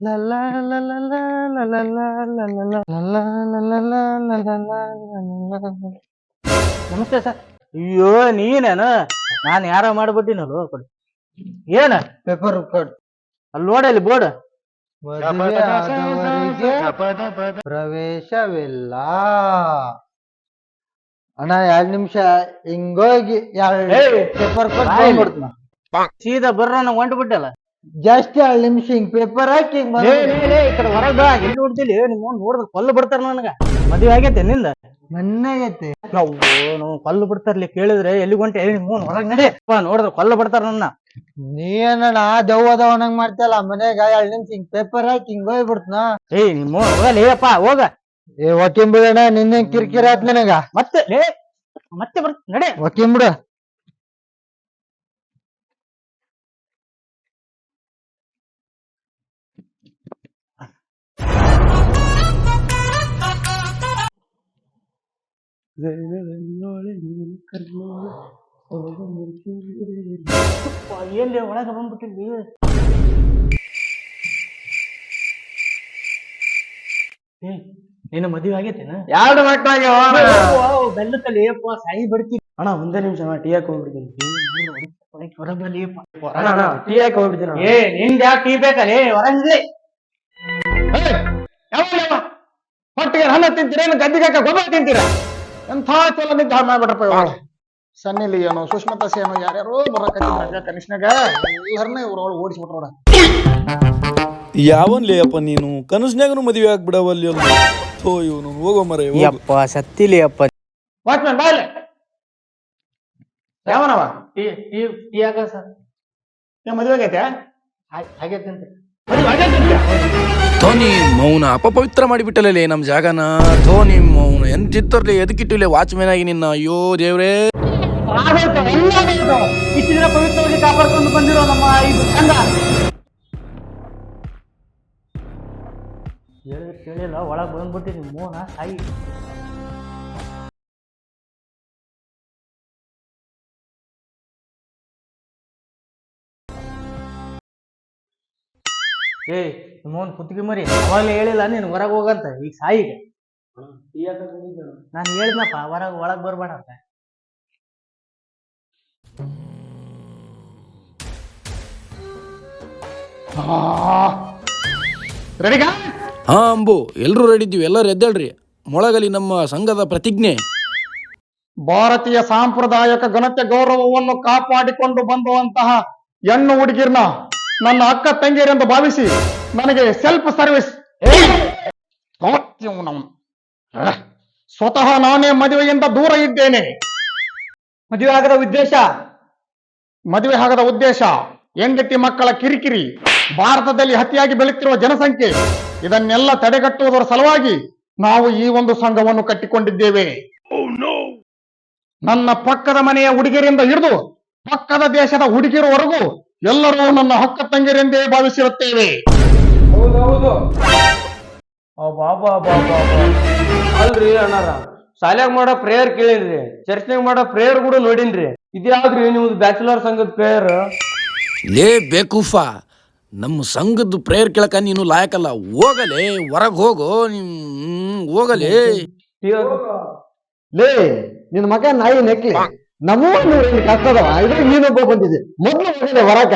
La la la la la la la la la la la la la la la la la la la la. ನಮಸ್ತೆ sir ಅಯ್ಯೋ ನೀನೇನ ನಾನು ಯಾರ ಮಾಡ್ಬಿಟ್ಟಿನಲ್ವ ಕೊಡಿ ಏನ ಪೇಪರ್ ಕೊಡ್ ಅಲ್ಲಿ ನೋಡಲ್ಲಿ ಬೋರ್ಡ್ ಮದುವೆ ಆದವರಿಗೆ ಪ್ರವೇಶವಿಲ್ಲ ಅಣ್ಣ ಎರಡ್ ನಿಮಿಷ ಹಿಂಗೋಗಿ ಎರಡು ಪೇಪರ್ ಕೊಟ್ಟು ಸೀದಾ ಬರ್ರ ನಂಗೆ ಹೊಂಟು ಜಸ್ಟ್ ಎರಡ್ ನಿಮಿಷ ಹಿಂಗ್ ಪೇಪರ್ ಹಾಕಿ ಹಿಂಗ್ ಲೇ, ಈ ಕಡೆ ಹೊರಗ್ ಎಲ್ಲಿ ನೋಡ್ತಿಲಿ ನಿಮ್ಮ ನೋಡಿದ್ರೆ ಕೊಲ್ಲು ಬಿಡ್ತಾರ ನನಗ. ಮದ್ವೆ ಆಗೈತೆ ನಿಂದ? ನನ್ನಾಗೈತೆ ನಾವು ಕೊಲ್ಲು ಬಿಡ್ತಾರ್ಲಿ ಕೇಳಿದ್ರೆ ಎಲ್ಲಿ ಹೊಂಟೆ ನಿಮ್ಮ ಹೊರಗ್ ನಡಿ. ಬಾ, ನೋಡಿದ್ರೆ ಕೊಲ್ಲು ಬಿಡ್ತಾರ ನನ್ನ. ನೀನಣ್ಣ ದೆವ್ವ ದವನಂಗ್ ಮಾಡ್ತಿಯಲ್ಲ ಮನ್ಯಾಗ ಎರಡ್ ನಿಮಿಷ ಹಿಂಗ್ ಪೇಪರ್ ಹಾಕಿ ಹಿಂಗ್ ಹೋಗ್ಬಿಡ್ತನ? ಏಯ್ ನಿಮ್ಮ ಹೋಗಲಿ ಅಪ್ಪ ಹೋಗ. ಏ ಒಕ್ಕಿಂ ಬಿಡಣ ನಿನ್ನೆ ಕಿರಿಕಿರಿ ಆಯ್ತು ನನಗ. ಮತ್ತೆ ಲೇ ಮತ್ತೆ ಬರ್ತ ನಡೆ. ಒಕ್ಕಿಂ ಎಲ್ಲಿ ಒಳಗ ಬಂದ್ಬಿಟ್ಟಿದ್ವಿ ನಿನ್ನ ಮದುವೆ ಆಗೈತೇನ ಎರಡು ಮಕ್ಕಳಿಗೆ ಬೆಲ್ಲತ್ತಲ್ಲಿ ಅಪ್ಪ ಸಾಯಿ ಬಿಡ್ತೀನಿ ಅಣ್ಣ ಒಂದೇ ನಿಮಿಷ ಅಣ್ಣ ಟೀ ಹಾಕಿ ಹೋಗ್ಬಿಡ್ತೀನಿ. ಹೊರಬಲ್ಲಿ ಅಣ್ಣ ಟೀ ಹಾಕಿ ಹೋಗ್ಬಿಡ್ತೀನಿ ಏ ನಿಂದ ಯಾವ ಟೀ ಬೇಕಲ್ಲಿ ಯಾವ ಹೊಟ್ಟಿಗೆ ಹಣ್ಣ ತಿಂತೀರ? ಗದ್ದಿಗೆ ಹಾಕ ಗೊಬ್ಬರ ತಿಂತೀರ? ಎಂಥ ಚಲೋ ನಿದ್ದೆ ಹಾಳು ಮಾಡ್ಬಿಟ್ರಪ್ಪ ಇವಳು ಸನ್ನಿ ಲಿಯೋನು ಸುಷ್ಮತಾ ಸೇನು ಯಾರ್ಯಾರೋ ಬರಕತ್ತಿದ್ರಾಗ ಕನಿಷ್ನಾಗ ಎಲ್ಲರನ್ನ ಇವ್ರು ಅವಳು ಓಡಿಸ್ಬಿಟ್ರೋಡ ಯಾವನ್ ಲೇಯಪ್ಪ ನೀನು? ಕನಸ್ನ್ಯಾಗನು ಮದುವೆ ಆಗ್ಬಿಡವಲ್ಲಿ ಅಲ್ಲ ಥೋ ಇವನು ಹೋಗೋ ಮರ ಯಪ್ಪ ಸತ್ತಿಲಿ ಅಪ್ಪ ವಾಚ್ಮ್ಯಾನ್ ಬಾಯ್ಲೆ ಯಾವನವ? ಯಾಕ ಸರ್? ಏನ್ ಮದುವೆ ಆಗೈತೆ ಆಗೈತಂತೆ ಮದುವೆ ಆಗೈತೆ ಧೋನಿ ಮೌನ. ಅಪಪವಿತ್ರ ಮಾಡಿಬಿಟ್ಟಲೇ ನಮ್ ಜಾಗನ. ಧೋನಿ ಮೌನ. ಎಂತಿತ್ತರ್ಲಿ ಎದಕ್ಕಿಟ್ಟಿಲ್ಲ ವಾಚ್ಮ್ಯಾನ್ ಆಗಿ ನಿನ್ನ. ಅಯ್ಯೋ ದೇವ್ರೇ. ಇಷ್ಟು ದಿನ ಪವಿತ್ರವಾಗಿ ಕಾಪಾಡ್ಕೊಂಡು ಬಂದಿರೋ ನಮ್ಮ ಇದು ತಂಡ ಹೇಳಿದ್ರೆ ಕೇಳಿಲ್ಲ, ಒಳಗೆ ಬಂದ್ಬಿಟ್ಟಿನಿ ಮೋನ. ಸಾಯಿ ಏ ನಿಮ್ಮವನ್ ಕುತ್ತಿಗೆ ಮರಿ ಅವಾಗಲೇ ಹೇಳಿಲ್ಲ ನೀನು ಹೊರಗೆ ಹೋಗಂತ ಈಗ ಸಾಯಿಗೆ. ನಾನು ಹೇಳಿದ್ನಪ್ಪ ಹೊರಗೆ ಒಳಗೆ ಬರಬೇಡ ಅಂತ. ರೆಡಿಗಾ ಹಾ ಅಂಬು ಎಲ್ರು ರೆಡಿದ್ದೀವಿ ಎಲ್ಲರೂ ಎದ್ದೇಳ್ರಿ. ಮೊಳಗಲಿ ನಮ್ಮ ಸಂಘದ ಪ್ರತಿಜ್ಞೆ. ಭಾರತೀಯ ಸಾಂಪ್ರದಾಯಿಕ ಘನತೆ ಗೌರವವನ್ನು ಕಾಪಾಡಿಕೊಂಡು ಬಂದುವಂತಹ ಹೆಣ್ಣು ಹುಡುಗಿರ್ನ ನನ್ನ ಅಕ್ಕ ತಂಗಿಯರೆಂದು ಭಾವಿಸಿ ನನಗೆ ಸೆಲ್ಫ್ ಸರ್ವಿಸ್ ಸ್ವತಃ ನಾನೇ ಮದುವೆಯಿಂದ ದೂರ ಇದ್ದೇನೆ. ಮದುವೆ ಆಗದ ಉದ್ದೇಶ? ಮದುವೆ ಆಗದ ಉದ್ದೇಶ ಹೆಂಗತಿ ಮಕ್ಕಳ ಕಿರಿಕಿರಿ ಭಾರತದಲ್ಲಿ ಅತಿಯಾಗಿ ಬೆಳೆಯುತ್ತಿರುವ ಜನಸಂಖ್ಯೆ ಇದನ್ನೆಲ್ಲ ತಡೆಗಟ್ಟುವುದರ ಸಲುವಾಗಿ ನಾವು ಈ ಒಂದು ಸಂಘವನ್ನು ಕಟ್ಟಿಕೊಂಡಿದ್ದೇವೆ. ನನ್ನ ಪಕ್ಕದ ಮನೆಯ ಹುಡುಗಿಯರಿಂದ ಹಿಡಿದು ಪಕ್ಕದ ದೇಶದ ಹುಡುಗಿರವರೆಗೂ ಎಲ್ಲರೂ ನನ್ನ ಹಕ್ಕ ತಂಗಿರೆಂದೇ ಭಾವಿಸಿರುತ್ತೇವೆ. ಹೌದೌದು. ಬಾಬಾ ಬಾಬಾ ಅಲ್ರಿ ಅಣ್ಣಾರ ಶಾಲ್ಯಾಗ ಮಾಡೋ ಪ್ರೇಯರ್ ಕೇಳಿನ್ರಿ ಚರ್ಚ್ನಾಗ ಮಾಡೋ ಪ್ರೇಯರ್ ಕೂಡ ನೋಡಿನ್ರಿ. ಇದ್ಯಾವ್ದ್ರಿ ನಿಮ್ದು ಬ್ಯಾಚುಲರ್ ಸಂಘದ ಪ್ರೇಯರ್ ಲೇ ಬೇಕೂಫಾ ನಮ್ಮ ಸಂಘದ ಪ್ರೇಯರ್ ಕೇಳಕ ನೀನು ಲಾಯಕಲ್ಲ. ಹೋಗಲೇ ಹೊರಗೆ ಹೋಗೋ ನಿಮ್ ಹೋಗಲೇ. ಲೇ ನಿನ್ ಮಗ ನಾಯಿ ನೆಕ್ಲಿ. ನಮೂ ನೂರಲ್ಲಿ ಕಷ್ಟ ಅದಾವ ಇದ್ರಾಗ ನೀನೊಬ್ಬ ಬಂದಿದ್ದೆ. ಮೊದ್ಲು ಹೋಗಿದೆ ಹೊರಕ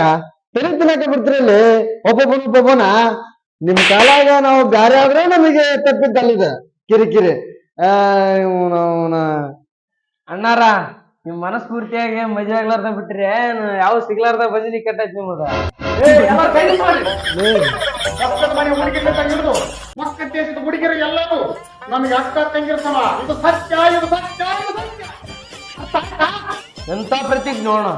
ತೆರೆ ತಿನ್ನಕ ಬಿಡ್ತಿರಲ್ಲಿ ಒಬ್ಬೊಬ್ಬನ ಒಬ್ಬೊಬ್ಬನ ನಿಮ್ ಕಾಲಾಗ ನಾವು ಬ್ಯಾರೆ ಆದ್ರೆ ನಮಗೆ ತಪ್ಪಿದ್ದಲ್ಲಿದೆ ಕಿರಿಕಿರಿ ಅಣ್ಣಾರ ನಿಮ್ ಮನಸ್ಫೂರ್ತಿಯಾಗಿ ಮಜಾ ಆಗ್ಲಾರ್ದ ಬಿಟ್ರಿ. ಯಾವ ಸಿಗ್ಲಾರ್ದ ಭಜನಿ ಕೆಟ್ಟೈತಿ ನಿಮ್ಮದ ಹುಡುಗಿರು ಎಲ್ಲರೂ ನಮಗೆ ಅಕ್ಕ ತಂಗಿರ್ತಾವ ಇದು ಸತ್ಯ ಇದು ಸತ್ಯ ಇದು ಸತ್ಯ. ಎಂತ ಪ್ರತಿಜ್ಞೆ ಅಣ್ಣ?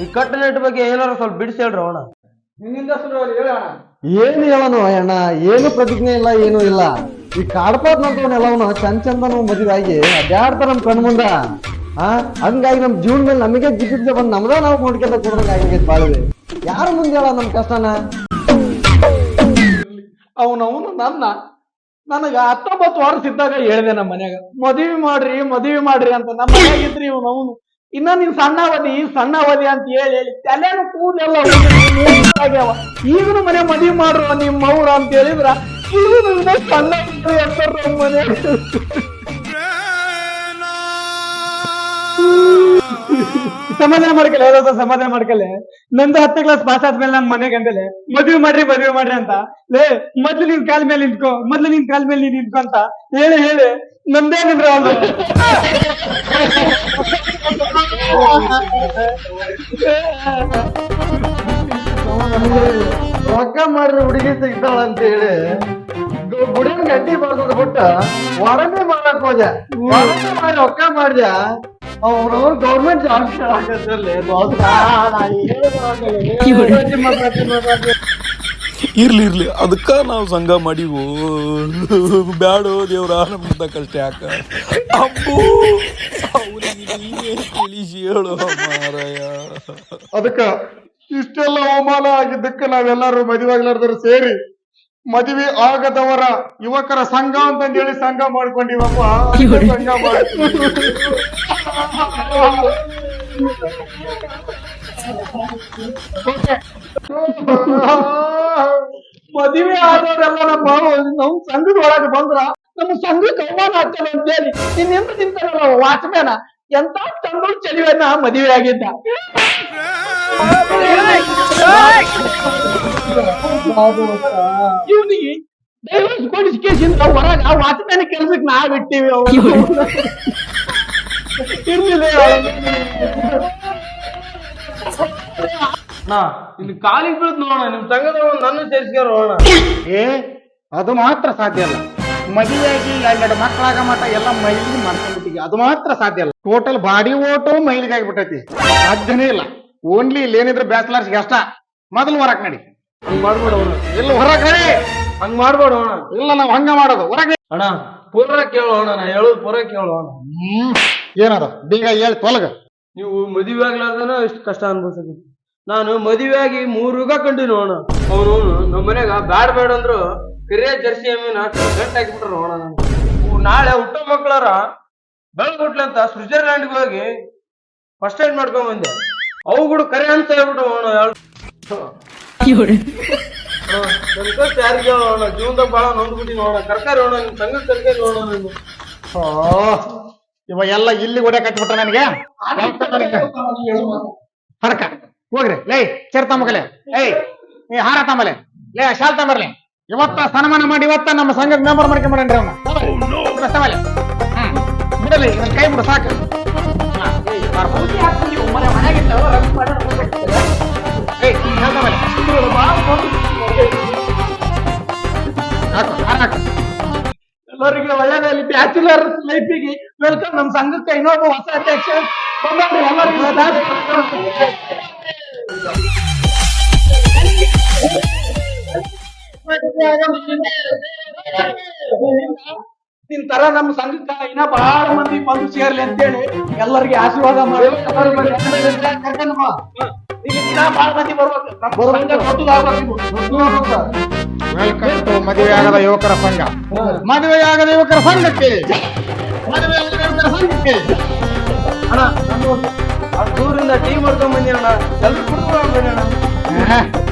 ಈ ಈ ನೆಟ್ ಬಗ್ಗೆ ಏನಾರ ಸ್ವಲ್ಪ ಬಿಡಿಸಿ ಹೇಳ್ರಿ ಅಣ್ಣ. ನಿನ್ನಿಂದ. ಏನು ಹೇಳನು ಅಣ್ಣ? ಏನು ಪ್ರತಿಜ್ಞೆ ಇಲ್ಲ ಏನು ಇಲ್ಲ. ಈ ಕಾಡ್ಪಾತ್ ಎಲ್ಲವನ್ನ ಚಂದ ಚಂದ ನಾವು ಮದುವೆ ಆಗಿ ಅಡ್ಯಾಡ್ತಾರ ನಮ್ ಕಣ್ ಮುಂದ. ಆ ಹಂಗಾಗಿ ನಮ್ ಜೀವನ ಮೇಲೆ ನಮಗೆ ಜಿಗಿದ್ದೆ ಬಂದು ನಮ್ದ ನಾವು ನೋಡ್ಕೊಂತ ಕೊಡ್ದಂಗ ಆಗೈತೆ ಬಾಳಿವೆ. ಯಾರು ಮುಂದೆ ಹೇಳ ನಮ್ ಕಷ್ಟನ? ಅವನವನು ನನ್ನ. ನನಗ ಹತ್ತೊಂಬತ್ತು ವರ್ಷ ಇದ್ದಾಗ ಹೇಳಿದೆ ನಮ್ಮ ಮನ್ಯಾಗ ಮದುವೆ ಮಾಡ್ರಿ ಮದುವೆ ಮಾಡ್ರಿ ಅಂತ. ನಮ್ಮ ಮನ್ಯಾಗ ಇದ್ರಿ ಇವನವನು ಇನ್ನ ನೀನ್ ಸಣ್ಣ ಅವಧಿ ಸಣ್ಣ ಅವಧಿ ಅಂತ ಹೇಳಿ ಹೇಳಿ ತಲೆನು ಕೂದೆಲ್ಲ ಈಗನು ಮನೆ ಮದುವೆ ಮಾಡ್ರು ನಿಮ್ಮ ಅವ್ರ ಅಂತ ಹೇಳಿದ್ರ ಇನ್ನ ಸಣ್ಣ ಮನೆ. ಸಮಾಧಾನ ಮಾಡ್ಕಲ್ಲ ಯಾವ್ದಾದ್ರು ಸಮಾಧಾನ ಮಾಡ್ಕಲ್ಲ ನಂದು ಹತ್ತನೇ ಕ್ಲಾಸ್ ಪಾಸ್ ಆದ್ಮೇಲೆ ನಮ್ ಮನೆಗೆ ಅಂದಲೆ ಮದ್ವೆ ಮಾಡ್ರಿ ಮದ್ವೆ ಮಾಡ್ರಿ ಅಂತ. ಲೇ, ಮೊದ್ಲು ನಿನ್ ಕಾಲ್ ಮೇಲೆ ನಿಂತ್ಕೋ, ಮೊದ್ಲು ನಿನ್ ಕಾಲ್ ಮೇಲೆ ನೀನ್ ನಿಂತ್ಕೋ ಅಂತ ಹೇಳಿ ಹೇಳಿ ನಂದೇ ನಿಂದ್ರ ಅವ್ನು ರೊಕ್ಕ ಮಾಡ್ರಿ ಹುಡುಗಿ ಸಿಗ್ತಾಳ ಅಂತ ಹೇಳಿ ಗುಡಿನ ಗಟ್ಟಿ ಬರ್ತದ ಬಿಟ್ಟ ಹೊರಗೆ ಮಾಡಕ್ ಹೋದ. ಹೊರಗೆ ಮಾಡಿ ರೊಕ್ಕ ಮಾಡ್ದ. ಅವ್ರು ಗೌರ್ಮೆಂಟ್ ಜಾಬ್ ಕೇಳಾಕತ್ತಲ್ಲಿ ಇರ್ಲಿ ಇರ್ಲಿ. ಅದಕ್ಕ ನಾವು ಸಂಘ ಮಾಡಿವು? ಬ್ಯಾಡೋ ದೇವ್ರ ನಮ್ಗಿಂತ ಕಷ್ಟ ಯಾಕ? ಅಬ್ಬು ತಿಳಿಸಿ ಹೇಳು ಮಾರಾಯ. ಅದಕ್ಕ ಇಷ್ಟೆಲ್ಲ ಅವಮಾನ ಆಗಿದ್ದಕ್ಕೆ ನಾವೆಲ್ಲರೂ ಮದುವೆಗ್ಲಾರ್ದರು ಸೇರಿ ಮದುವೆ ಆಗದವರ ಯುವಕರ ಸಂಘ ಅಂತ ಹೇಳಿ ಸಂಘ ಮಾಡ್ಕೊಂಡಿವಪ್ಪ. ಸಂಘ ಮಾಡ್ತೀವಿ. ಮದುವೆ ಆದವರೆಲ್ಲ ನಮ್ಮ ನಮ್ ಸಂಘದ ಒಳಗೆ ಬಂದ್ರ ನಮ್ಮ ಸಂಘಕ್ಕೆ ಅವಮಾನ ಆಗ್ತದೆ ಅಂತ ಹೇಳಿ ಇನ್ನೆಂತ ನಿಂತಾರಲ್ಲ ವಾಚ್ಮ್ಯಾನ? ಎಂತ ತಂದು ಚಲಿವನ್ನ ಮದುವೆ ಆಗಿದ್ದ? ಇವನಿಗೆ ಡೈವರ್ಸ್ ಕೊಡಿಸಿ ಕೇಸಿಂದ ಹೊರಗ ವಾಚ್ಮ್ಯಾನ ಕೆಲ್ಸಕ್ಕೆ ನಾವ್ ಇಟ್ಟಿವಿ ಅವನು ಇರ್ಲಿಲ್ಲ ಅಣ್ಣ ಇಲ್ಲಿ ಕಾಲಿಗೆ ಬೀಳ್ದು ನೋಡೋಣ ನಿಮ್ ತಂಗದ ನನ್ನ ಅಣ್ಣ. ಏ ಅದು ಮಾತ್ರ ಸಾಧ್ಯ ಅಲ್ಲ. ಮದುವೆಯಾಗಿ ಎರಡು ಮಕ್ಕಳಾಗ ಮಾತ್ರ ಎಲ್ಲ ಮೈಲಿಗೆ ಮಾಡ್ಕೊಂಡ್ಬಿಟ್ಟಿಗೆ ಅದು ಮಾತ್ರ ಸಾಧ್ಯ ಅಲ್ಲ. ಟೋಟಲ್ ಬಾಡಿ ಓಟು ಮೈಲಿಗೆ ಆಗಿಬಿಟ್ಟೈತಿ. ಸಾಧ್ಯನೇ ಇಲ್ಲ. ಓನ್ಲಿ ಇಲ್ಲಿ ಏನಿದ್ರೆ ಬ್ಯಾಚುಲರ್ಸ್ ಅಷ್ಟ. ಮೊದಲು ಹೊರಕ್ ನಡಿ. ಹಂಗ್ ಮಾಡ್ಬೇಡ ಅಣ್ಣ ಇಲ್ಲ ಹೊರಕ್ ನಡಿ. ಹಂಗ್ ಮಾಡ್ಬೇಡ ಇಲ್ಲ ನಾವು ಹಂಗ ಮಾಡೋದು. ಹೊರಗ್ ನಡಿ. ಅಣ್ಣ ಪೂರ ಕೇಳೋಣ ನಾ ಹೇಳೋದು ಪೂರ ಕೇಳೋಣ ಹ್ಮ್. ಏನದ? ಬೇಗ ಹೇಳಿ ತೊಲಗ. ನೀವು ಮದುವೆ ಆಗ್ಲಾರ್ದನ ಎಷ್ಟು ಕಷ್ಟ ಅನ್ಭವಿಸಿದ್ವಿ ನಾನು ಮದುವೆ ಆಗಿ ಮೂರು ನೋಣ ಅವನು ನಮ್ಮ ಮನ್ಯಾಗ ಬ್ಯಾಡ್ ಬ್ಯಾಡ್ ಅಂದ್ರು ಕರಿಯ ಜರ್ಸಿ ಎಮ್ಮಿನ ಗಂಟ್ ಹಾಕಿಬಿಟ್ರು ನೋಣ ನಾನು ಇವು ನಾಳೆ ಹುಟ್ಟೋ ಮಕ್ಕಳಾರ ಬೆಳಗುಟ್ಲೆ ಅಂತ ಸ್ವಿಟ್ಜರ್ಲ್ಯಾಂಡ್ಗೆ ಹೋಗಿ ಫಸ್ಟ್ ಏಡ್ ಮಾಡ್ಕೊಂಡ್ ಬಂದೆ. ಅವು ಕೂಡ ಕರೆ ಅಂತ ಹೇಳ್ಬಿಟ್ಟು ಅವನು ಹೇಳ್- ಅಣ್ಣ, ನನ್ ಕಷ್ಟ ಯಾರಿಗೆ ಹೇಳು ಅಣ್ಣ ಜೀವನದಾಗ ಬಾಳ ನೊಂದ್ಬಿಟ್ಟಿನಿ ಅಣ್ಣ ಕರ್ಕಾರಿ ನೀನು ಓ ಇವ ಎಲ್ಲ ಇಲ್ಲಿ ಹೊಡೆ ಕಟ್ಬಿಟ್ಟ ನನಗೆ? ಹರಕ ಹೋಗ್ರಿ. ಲೇ, ಚೇರ್ ತಮ್ಮಕಲೆ ಏಯ್, ಏ, ಹಾರ ತಮ್ಮಲೆ ಲೇ, ಶಾಲ್ ತಮ್ಮರ್ಲಿ ಇವತ್ತ ಸನ್ಮಾನ ಮಾಡಿ ಇವತ್ತ ನಮ್ಮ ಸಂಘದ ಮೆಂಬರ್ ಮಾಡ್ಕೊಂಬರನ್ರಿ ಅವನ್ನ ತಮ್ಮಲೆ ಹ್ಮ್. ಬಿಡಲಿ, ಇವನ್ ಕೈ ಬಿಡು, ಸಾಕು. ಎಲ್ಲರಿಗೂ ಒಳ್ಳೆದಲ್ಲಿ ಬ್ಯಾಚುಲರ್ ಲೈಫಿಗೆ ವೆಲ್ಕಮ್. ನಮ್ಮ ಸಂಘಕ್ಕೆ ಇನ್ನೊಬ್ಬ ಹೊಸ ಅಧ್ಯಕ್ಷ ಎಲ್ಲರಿಗೂ. ನಿನ್ ತರ ನಮ್ಮ ಸಂಘಕ್ಕ ಇನ್ನ ಬಹಳ ಮಂದಿ ಬಂದು ಸೇರ್ಲಿ ಅಂತೇಳಿ ಎಲ್ಲರಿಗೆ ಆಶೀರ್ವಾದ ಮಾಡಿ. ಬಹಳ ಮಂದಿ ಮದುವೆಯಾಗದ ಯುವಕರ ಸಂಘ. ಮದುವೆಯಾಗದ ಯುವಕರ ಸಂಘಕ್ಕೆ. ಮದುವೆಯಾಗದ ಯುವಕರ ಸಂಘಕ್ಕೆ. ಅಣ್ಣ ಆ ದೂರಿಂದ ಟೀ ಮಾಡ್ಕೊಂಡ್ ಬಂದಿರೋಣ ಎಲ್ರು ಕುಡ್ಕೊಂಡು ಬಂದಿರೋಣ